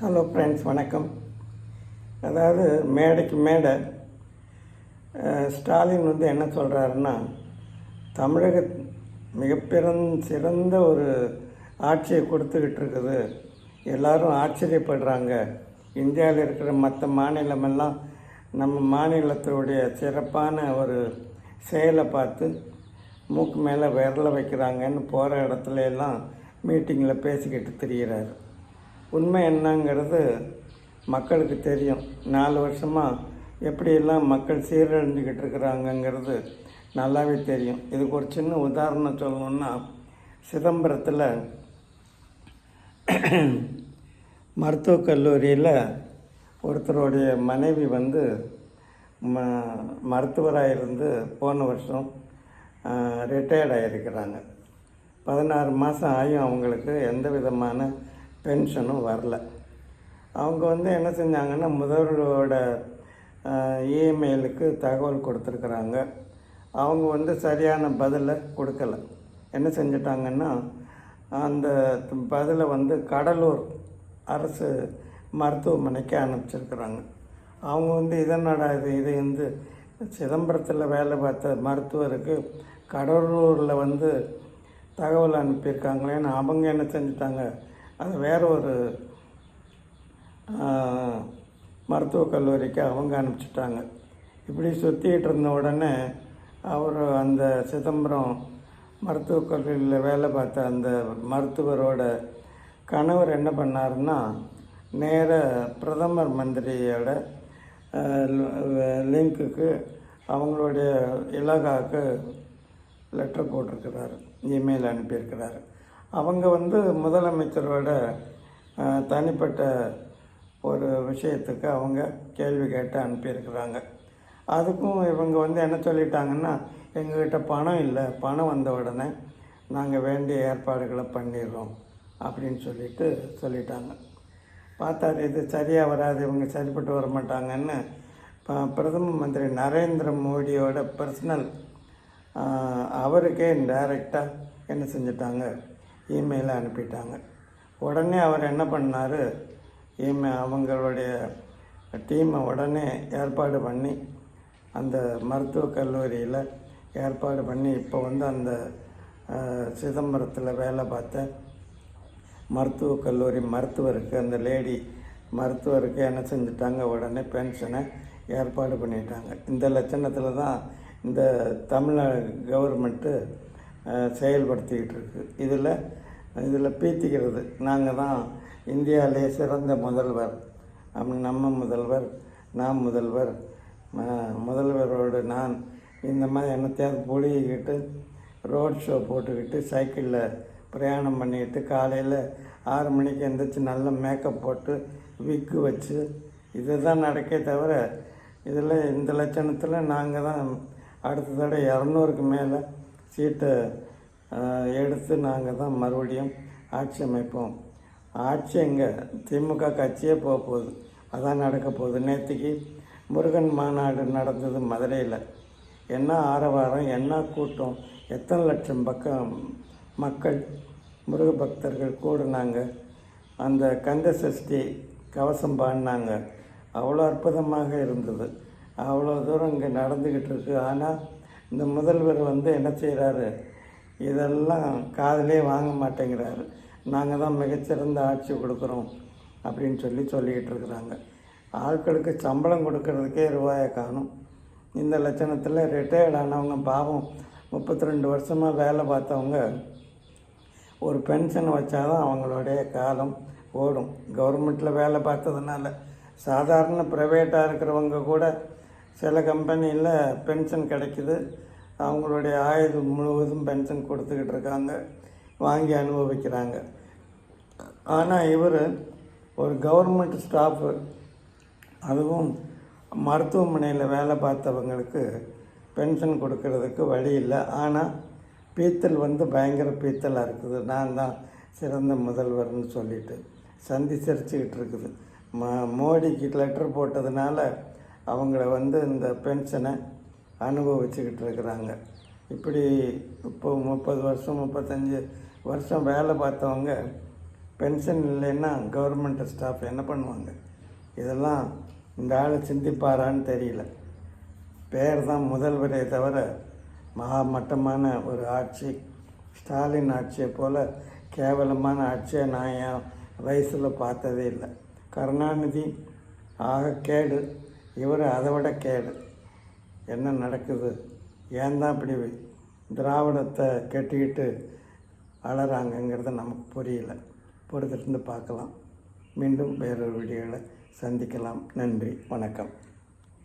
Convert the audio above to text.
Hello friends வணக்கம். அதாவது மேடைக்கு மேடை ஸ்டாலின் வந்து என்ன சொல்கிறாருன்னா தமிழக மிகப்பெரும் சிறந்த ஒரு ஆட்சியை கொடுத்துக்கிட்டு இருக்குது. எல்லோரும் ஆச்சரியப்படுறாங்க. இந்தியாவில் இருக்கிற மற்ற மாநிலமெல்லாம் நம்ம மாநிலத்தினுடைய சிறப்பான ஒரு செயலை பார்த்து மூக்கு மேலே விரல வைக்கிறாங்கன்னு போகிற இடத்துல எல்லாம் மீட்டிங்கில் பேசிக்கிட்டு திரியிறாரு. உண்மை என்னங்கிறது மக்களுக்கு தெரியும். நாலு வருஷமாக எப்படியெல்லாம் மக்கள் சீரழிஞ்சுக்கிட்டு இருக்கிறாங்கங்கிறது நல்லாவே தெரியும். இதுக்கு ஒரு சின்ன உதாரணம் சொல்லணுன்னா சிதம்பரத்தில் மருத்துவக் கல்லூரியில் ஒருத்தருடைய மனைவி வந்து ம மருத்துவராக இருந்து போன வருஷம் ரிட்டையர்ட் ஆகியிருக்கிறாங்க பதினாறு மாதம் ஆகியும் அவங்களுக்கு எந்த விதமான பென்ஷனும் வரல. அவங்க வந்து என்ன செஞ்சாங்கன்னா முதல்வரோட இமெயிலுக்கு தகவல் கொடுத்துருக்குறாங்க. அவங்க வந்து சரியான பதிலை கொடுக்கல. என்ன செஞ்சிட்டாங்கன்னா அந்த பதிலை வந்து கடலூர் அரசு மருத்துவமனைக்கு அனுப்பிச்சிருக்கிறாங்க. அவங்க வந்து இதனோட இது இது வந்து சிதம்பரத்தில் வேலை பார்த்த மருத்துவருக்கு கடலூரில் வந்து தகவல் அனுப்பியிருக்காங்களேன்னு அவங்க என்ன செஞ்சிட்டாங்க? அது வேற ஒரு மருத்துவக் கல்லூரிக்கு அவங்க அனுப்பிச்சிட்டாங்க. இப்படி சுற்றிக்கிட்டு இருந்த உடனே அவர் அந்த சிதம்பரம் மருத்துவக் கல்லூரியில் வேலை பார்த்த அந்த மருத்துவரோட கணவர் என்ன பண்ணாருன்னா நேர பிரதமர் மந்திரியோட லிங்க்குக்கு அவங்களுடைய இலாகாவுக்கு லெட்டர் போட்டிருக்கிறாரு இமெயில் அனுப்பியிருக்கிறாரு. அவங்க வந்து முதலமைச்சரோட தனிப்பட்ட ஒரு விஷயத்துக்கு அவங்க கேள்வி கேட்டு அனுப்பியிருக்கிறாங்க. அதுக்கும் இவங்க வந்து என்ன சொல்லிட்டாங்கன்னா எங்ககிட்ட பணம் இல்லை பணம் வந்த உடனே நாங்கள் வேண்டிய ஏற்பாடுகளை பண்ணிடுறோம் அப்படின்னு சொல்லிட்டு சொல்லிட்டாங்க. பார்த்தாரு இது சரியாக வராது இவங்க சரிப்பட்டு வர மாட்டாங்கன்னு. பிரதம மந்திரி நரேந்திர மோடியோட பர்சனல் அவருக்கே டைரெக்டாக என்ன செஞ்சிட்டாங்க? இமெயிலை அனுப்பிட்டாங்க. உடனே அவர் என்ன பண்ணார்? இமெயில் அவங்களுடைய டீமை உடனே ஏற்பாடு பண்ணி அந்த மருத்துவக் கல்லூரியில் ஏற்பாடு பண்ணி இப்போ வந்து அந்த சிதம்பரத்தில் வேலை பார்த்த மருத்துவக் கல்லூரி மருத்துவருக்கு அந்த லேடி மருத்துவருக்கு என்ன செஞ்சுட்டாங்க? உடனே பென்ஷனை ஏற்பாடு பண்ணிட்டாங்க. இந்த லட்சணத்தில் தான் இந்த தமிழ்நாடு கவர்மெண்ட்டு செயல்படுத்திக்கிட்டு இருக்கு இதில் இதில் பீத்திக்கிறது. நாங்கள் தான் இந்தியாவிலே சிறந்த முதல்வர். அப்படி நம்ம முதல்வர் நான் முதல்வர். முதல்வரோடு நான் இந்த மாதிரி என்னத்தையாவது பொழிகிட்டு ரோட் ஷோ போட்டுக்கிட்டு சைக்கிளில் பிரயாணம் பண்ணிக்கிட்டு காலையில் ஆறு மணிக்கு எந்திரிச்சு நல்ல மேக்கப் போட்டு விக்கு வச்சு இதுதான் நடக்கே தவிர இதில் இந்த லட்சணத்தில் நாங்கள் தான் அடுத்த தடவை இரநூறுக்கு மேலே சீட்டை எடுத்து நாங்கள் தான் மறுபடியும் ஆட்சி அமைப்போம். ஆட்சி எங்கே? திமுக கட்சியே போக போகுது. அதான் நடக்க போகுது. நேற்றுக்கு முருகன் மாநாடு நடந்தது மதுரையில். என்ன ஆரவாரம் என்ன கூட்டம்? எத்தனை லட்சம் பக்கம் மக்கள் முருக பக்தர்கள் கூடினாங்க. அந்த கந்த சஷ்டி கவசம் பாடினாங்க. அவ்வளோ அற்புதமாக இருந்தது. அவ்வளோ தூரம் இங்கே நடந்துக்கிட்டு இருக்கு. ஆனால் இந்த முதல்வர் வந்து என்ன செய்கிறாரு இதெல்லாம் காதலே வாங்க மாட்டேங்கிறாரு. நாங்கள் தான் மிகச்சிறந்த ஆட்சி கொடுக்குறோம் அப்படின்னு சொல்லி சொல்லிக்கிட்டு இருக்கிறாங்க. ஆட்களுக்கு சம்பளம் கொடுக்கறதுக்கே ரூபாயை காணும். இந்த லட்சணத்தில் ரிட்டையர்ட் ஆனவங்க பாவம். முப்பத்தி ரெண்டு வருஷமாக வேலை பார்த்தவங்க ஒரு பென்ஷன் வச்சாதான் அவங்களுடைய காலம் ஓடும். கவர்மெண்ட்டில் வேலை பார்த்ததுனால சாதாரண ப்ரைவேட்டாக இருக்கிறவங்க கூட சில கம்பெனியில் பென்ஷன் கிடைக்குது. அவங்களுடைய ஆயுள் முழுவதும் பென்ஷன் கொடுத்துக்கிட்டு இருக்காங்க. வாங்கி அனுபவிக்கிறாங்க. ஆனால் இவர் ஒரு கவர்மெண்ட் ஸ்டாஃபு. அதுவும் மருத்துவமனையில் வேலை பார்த்தவங்களுக்கு பென்ஷன் கொடுக்கறதுக்கு வழி இல்லை. ஆனால் பீத்தல் வந்து பயங்கர பீத்தலாக இருக்குது. நான் தான் சிறந்த முதல்வர்னு சொல்லிட்டு சந்தி சிரிச்சுக்கிட்டு இருக்குது. ம மோடிக்கு லெட்டர் போட்டதுனால அவங்கள வந்து இந்த பென்ஷனை அனுபவிச்சுக்கிட்டு இருக்கிறாங்க இப்படி இப்போ முப்பது வருஷம் முப்பத்தஞ்சு வருஷம் வேலை பார்த்தவங்க பென்ஷன் இல்லைன்னா கவர்மெண்ட் ஸ்டாஃப் என்ன பண்ணுவாங்க? இதெல்லாம் இந்த ஆளை சிந்திப்பாரான்னு தெரியல. பேர் தான் முதல்வரே தவிர மகா மட்டமான ஒரு ஆட்சி. ஸ்டாலின் ஆட்சியை போல் கேவலமான ஆட்சியை நான் என் வயசில் பார்த்ததே இல்லை. கருணாநிதி ஆக கேடு. இவர் அதை விட கேடு. என்ன நடக்குது? ஏன் தான் இப்படி திராவிடத்தை கட்டிக்கிட்டு அழறாங்கங்கிறது நமக்கு புரியல. பொறுத்திருந்து பார்க்கலாம். மீண்டும் வேறொரு வீடியோவில் சந்திக்கலாம். நன்றி. வணக்கம்.